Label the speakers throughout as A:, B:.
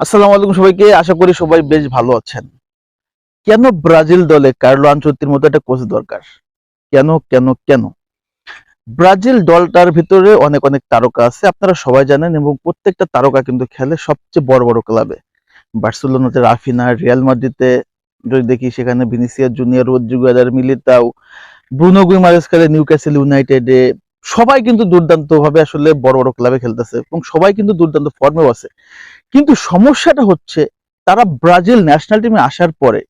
A: আসসালামু আলাইকুম সবাইকে, আশা করি সবাই বেশ ভালো আছেন। কেন ব্রাজিল দলে কার্লো আনচত্তির মতো একটা কোচ দরকার? কেন কেন কেন? ব্রাজিল দলটার ভিতরে অনেক অনেক তারকা আছে, আপনারা সবাই জানেন, এবং প্রত্যেকটা তারকা কিন্তু খেলে সবচেয়ে বড় বড় ক্লাবে। বার্সেলোনাতে রাফিনা, রিয়াল মাদ্রিদে যদি দেখি, সেখানে Vinicius Junior, Rodrygo Militao, Bruno Guimaraes খেলে নিউক্যাসল ইউনাইটেডে সবাই কিন্তু দুর্দান্ত ভাবে আসলে বড় বড় ক্লাবে খেলতেছে এবং সবাই কিন্তু দুর্দান্ত ফর্মেও আছে। কিন্তু সমস্যাটা হচ্ছে, তারা ব্রাজিল ন্যাশনাল টিমে আসার পরে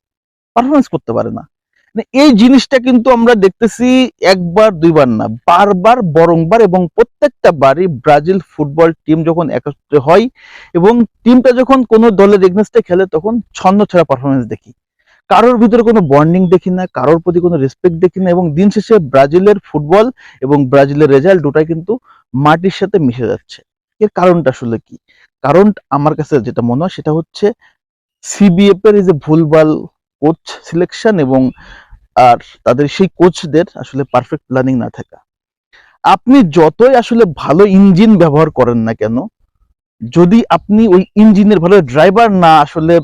A: পারফরমেন্স করতে পারে না। মানে এই জিনিসটা কিন্তু আমরা দেখতেছি একবার, দুইবার না, বারবার, বরংবার এবং প্রত্যেকটা বারই ব্রাজিল ফুটবল টিম যখন একত্রে হয় এবং টিমটা যখন কোনো দলের এগনেস্টে খেলে, তখন ছন্ন ছাড়া পারফরমেন্স দেখি। কারোর ভিতরে কোনো বন্ডিং দেখি না, কারোর প্রতি কোনো রেসপেক্ট দেখি না এবং দিন শেষে ব্রাজিলের ফুটবল এবং ব্রাজিলের রেজাল্ট দুটাই কিন্তু মাটির সাথে মিশে যাচ্ছে। এর কারণটা আসলে কি? কারণ আমার কাছে যেটা মনে হয় সেটা হচ্ছে সিবিএফ এর যে ভুলভাল কোচ সিলেকশন এবং আর তাদের সেই কোচদের আসলে পারফেক্ট প্ল্যানিং না থাকা। আপনি যতই আসলে ভালো ইঞ্জিন ব্যবহার করেন না কেন, যদি আপনি ওই ইঞ্জিনের ভালো ড্রাইভার না আসলে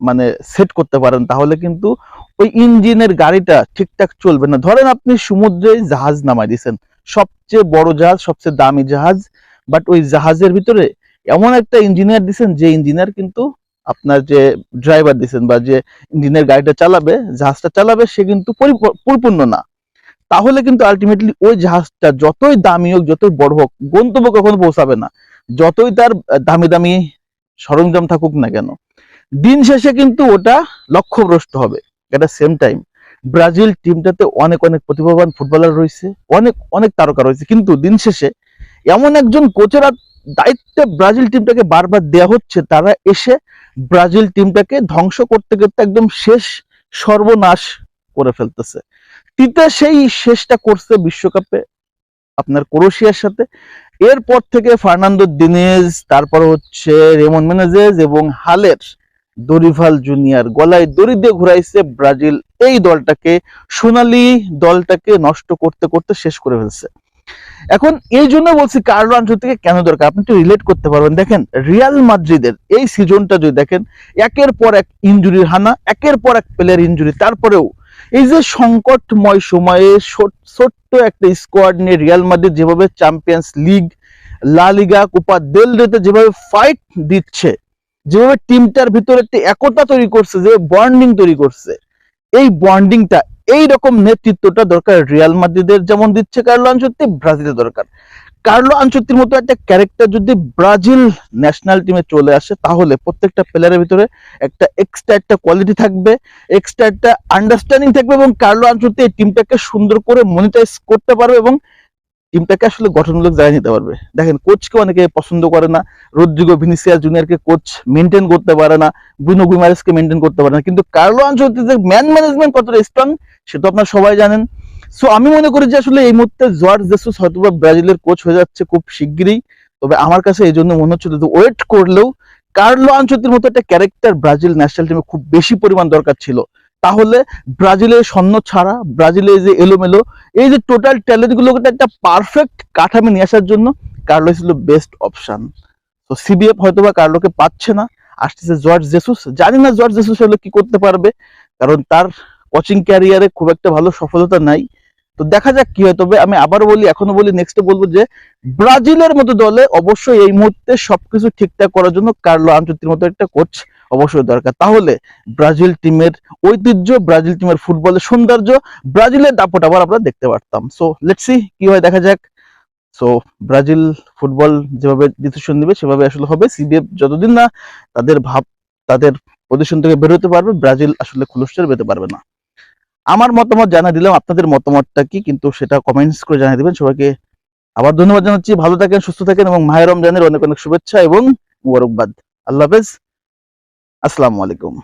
A: মানে সেট করতে পারেন, তাহলে কিন্তু ওই ইঞ্জিনের গাড়িটা ঠিকঠাক চলবে না। ধরেন আপনি সমুদ্রে জাহাজ নামাই দিয়েছেন সবচেয়ে বড় জাহাজ, সবচেয়ে দামি জাহাজ বাট ওই জাহাজের ভিতরে এমন একটা ইঞ্জিনিয়ার দিছেন, যে ইঞ্জিনিয়ার কিন্তু আপনার যে ড্রাইভার দিছেন বা যে ইঞ্জিনিয়ার গাড়িটা চালাবে, জাহাজটা চালাবে, সে কিন্তু পরিপ- পরিপূর্ণ না। তাহলে কিন্তু আলটিমেটলি ওই জাহাজটা যতই দামি হোক, যতই বড় হোক, গন্তব্য কখনো পৌঁছাবে না। যতই তার দামি দামি সরঞ্জাম থাকুক না কেন। দিন শেষে কিন্তু ওটা লক্ষ্যভ্রষ্ট হবে। এটা সেম টাইম ব্রাজিল টিমটাতে অনেক অনেক প্রতিভাবান ফুটবলার রয়েছে, অনেক অনেক তারকা রয়েছে। কিন্তু দিন শেষে এমন একজন কোচের দায়িত্বে ব্রাজিল টিমটাকে বারবার দেওয়া হচ্ছে, তারা এসে ব্রাজিল টিমটাকে ধ্বংস করতে করতে একদম শেষ সর্বনাশ করে ফেলতেছে। তিতে সেই শেষটা করছে বিশ্বকাপে আপনার ক্রোয়েশিয়ার সাথে। এরপর থেকে ফার্নান্দো দিনেজ, তারপর হচ্ছে রেমন মেনেজেস এবং হালের দরিভাল জুনিয়র গলায় দড়ি দিয়ে ঘুরাইছে ব্রাজিল। এই দলটাকে, সোনালী দলটাকে নষ্ট করতে করতে শেষ করে ফেলছে। এখন এই জন্য বলছি কার্লো আনচত্তিকে কেন দরকার? আপনি একটু রিলেট করতে পারবেন। দেখেন, রিয়াল মাদ্রিদের এই সিজনটা যদি দেখেন, একের পর এক ইনজুরির হানা, একের পর এক প্লেয়ার ইনজুরি তারপরেও এই যে সংকটময় সময়ে ছোট- ছোট্ট একটা স্কোয়াড নিয়ে রিয়াল মাদ্রিদ যেভাবে Champions League La Liga Copa দেল রেতে যেভাবে ফাইট দিচ্ছে যেভাবে টিমটার ভিতরে একটা একতা তৈরি করছে, যে বন্ডিং তৈরি করছে, এই বন্ডিংটা এই রকম নেতৃত্বটা দরকার রিয়াল মাদ্রিদের যেমন দিচ্ছে কার্লো আনচত্তি ব্রাজিলের দরকার। কার্লো আনচত্তির মতো একটা ক্যারেক্টার যদি ব্রাজিল ন্যাশনাল টিমে চলে আসে, তাহলে প্রত্যেকটা প্লেয়ারের ভিতরে একটা এক্সট্রা একটা কোয়ালিটি থাকবে এক্সট্রা একটা আন্ডারস্ট্যান্ডিং থাকবে এবং কার্লো আনচত্তি এই টিমটাকে সুন্দর করে মনিটাইজ করতে পারবে এবং টিমটাকে আসলে গঠনমূলক জায়গায় নিতে পারবে। দেখেন কোচকে অনেকে পছন্দ করে না, রোদ্রিগো ভিনিসিয়াস জুনিয়রকে কোচ মেনটেন করতে পারে না, ব্রুনো গুইমারেসকে মেনটেন করতে পারে না। কিন্তু কার্লো আনচত্তি যে ম্যান ম্যানেজমেন্ট কতটা স্ট্রং সেটা আপনারা সবাই জানেন। সো আমি মনে করি যে আসলে এই মুহূর্তে জর্জ জেসুস হয়তো ব্রাজিলের কোচ হয়ে যাচ্ছে খুব শিগগিরই। তবে আমার কাছে এই জন্য মনে হচ্ছে ওয়েট করলেও কার্লো আনচত্তির মতো একটা ক্যারেক্টার ব্রাজিল ন্যাশনাল টিমে খুব বেশি পরিমাণ দরকার ছিল। তাহলে ব্রাজিলের স্বর্ণ ছাড়া ব্রাজিলের যে এলোমেলো, এই যে টোটাল ট্যালেন্ট গুলোকে একটা পারফেক্ট কাঠামে নিয়ে আসার জন্য কার্লো ছিল বেস্ট অপশন তো সিবিএফ হয়তো বা কার্লোকে পাচ্ছে না, আসতেছে জর্জ জেসুস জানি না জর্জ জেসুস হলে কি করতে পারবে, কারণ তার কোচিং ক্যারিয়ারে খুব একটা ভালো সফলতা নাই। তো দেখা যাক কি হয়, তবে আমি আবার বলি এখনও বলি নেক্সটে বলব যে ব্রাজিলের মতো দলে অবশ্যই এই মুহূর্তে সবকিছু ঠিকঠাক করার জন্য কার্লো আনচত্তির মতো একটা কোচ অবশ্যই দরকার। তাহলে ব্রাজিল টিমের ঐতিহ্য, ব্রাজিল টিমের ফুটবলের সৌন্দর্য, ব্রাজিলের দাপট আবার আমরা দেখতে পারতাম। সো লেটস কি হয়, দেখা যাক। সো ব্রাজিল ফুটবল যেভাবে ডিসিশন নেবে, সেভাবে আসলে হবে। সিবিএফ যতদিন না তাদের ভাব, তাদের পজিশন থেকে বেরোতে পারবে, ব্রাজিল আসলে খুলস্টার পেতে পারবে না। আমার মতামত জানা দিলাম, আপনাদের মতামতটা কি, কিন্তু সেটা কমেন্টস করে জানিয়ে দিবেন। সবাইকে আবার ধন্যবাদ জানাচ্ছি। ভালো থাকেন, সুস্থ থাকেন এবং মাহের রমজানের অনেক অনেক শুভেচ্ছা এবং মুবারকবাদ। আল্লাহ হাফেজ। আসসালামু আলাইকুম।